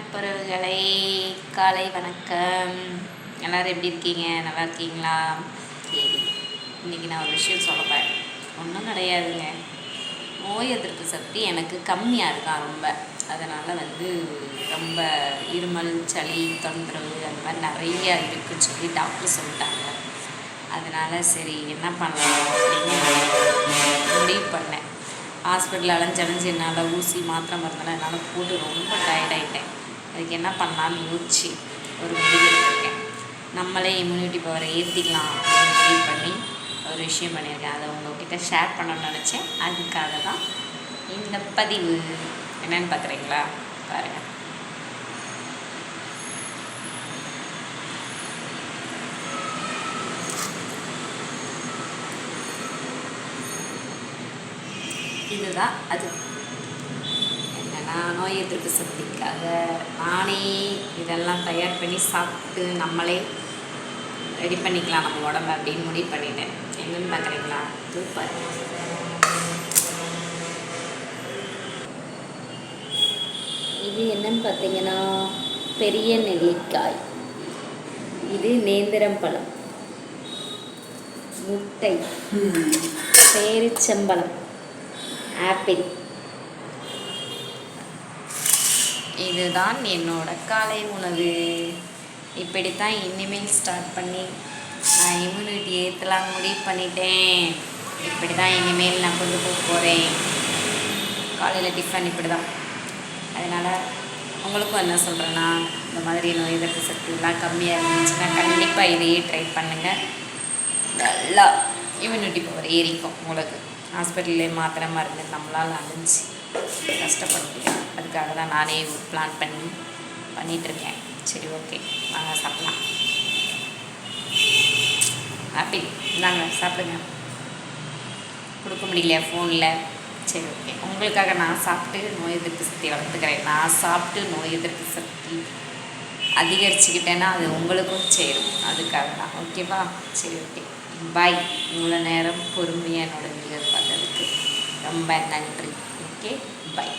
வனப்புறவுகளை காலை வணக்கம். எல்லோரும் எப்படி இருக்கீங்க? நல்லா இருக்கீங்களா? சரி இன்றைக்கி நான் ஒரு விஷயம் சொல்லப்பேன் ஒன்றும் கிடையாதுங்க. நோய் எதிர்ப்பு சக்தி எனக்கு கம்மியாக இருக்கான் ரொம்ப? அதனால் வந்து ரொம்ப இருமல் சளி தொந்தரவு அந்த மாதிரி நிறையா இருக்குன்னு சொல்லி டாக்டர் சொல்லிட்டாங்க. அதனால் சரி என்ன பண்ணலாம் அப்படின்னு முடிவு பண்ணேன். ஹாஸ்பிட்டல் அலைஞ்சலைஞ்சு என்னால் ஊசி மாத்திரை மருந்தெல்லாம் என்னால் போட்டு ரொம்ப டயர்டாயிட்டேன் அதுக்கு என்ன பண்ணலான்னு யோசிச்சு ஒரு முடிவெடுத்திருக்கேன் நம்மளே இம்யூனிட்டி பவரை ஏற்றிக்கலாம் அப்படின்னு முடிவு பண்ணி ஒரு விஷயம் பண்ணியிருக்கேன். அதை உங்ககிட்ட ஷேர் பண்ணணும்னு நினச்சேன். அதுக்காக தான் இந்த பதிவு. என்னன்னு பார்க்குறீங்களா பாருங்கள் இதுதான் அது. என்னன்னா நோய் எதிர்ப்பு சக்திக்காக நானே இதெல்லாம் தயார் பண்ணி சாப்பிட்டு நம்மளே ரெடி பண்ணிக்கலாம் நம்ம உடம்ப அப்படின்னு முடிவு பண்ணிட்டேன். என்னன்னு பார்க்குறீங்களா? பாருங்க இது என்னன்னு பார்த்தீங்கன்னா பெரிய நெல்லிக்காய். இது நேந்திரம் பழம். முட்டை. பேரிச்சம்பழம். ஆப்பிள். இதுதான் என்னோட காலை உணவு. இப்படித்தான் இனிமேல் ஸ்டார்ட் பண்ணி நான் இம்யூனிட்டி ஏற்றலாம் முடிவு பண்ணிட்டேன். இப்படி தான் இனிமேல் நான் கொண்டு போக போகிறேன் காலையில் டிஃபன் இப்படி தான் அதனால் உங்களுக்கும் என்ன சொல்கிறேன்னா இந்த மாதிரி நோய் எதிர்ப்பு சக்திலாம் கம்மியாக இருந்துச்சுன்னா கண்டிப்பாக இதையே ட்ரை பண்ணுங்கள் நல்லா இம்யூனிட்டி பவர் ஏறிக்கும் உங்களுக்கு. ஹாஸ்பிட்டல்லே மாத்திரை மருந்து நம்மளால் அழிஞ்சு கஷ்டப்பட முடியும் அதுக்காக தான் நானே பிளான் பண்ணி பண்ணிகிட்ருக்கேன் சரி ஓகே வாங்க சாப்பிட்லாம். ஆப்பிள் இந்தாங்க சாப்பிடுங்க. கொடுக்க முடியல ஃபோனில் சரி ஓகே உங்களுக்காக நான் சாப்பிட்டு நோய் எதிர்ப்பு சக்தி வளர்த்துக்கிறேன். நான் சாப்பிட்டு நோய் எதிர்ப்பு சக்தி அதிகரிச்சுக்கிட்டேன்னா அது உங்களுக்கும் சேரும். அதுக்காக தான். ஓகேவா சரி ஓகே பாய் இவ்வளோ நேரம் பொறுமையாக என்னோடய வீடியோ பார்த்ததுக்கு ரொம்ப நன்றி. Okay bye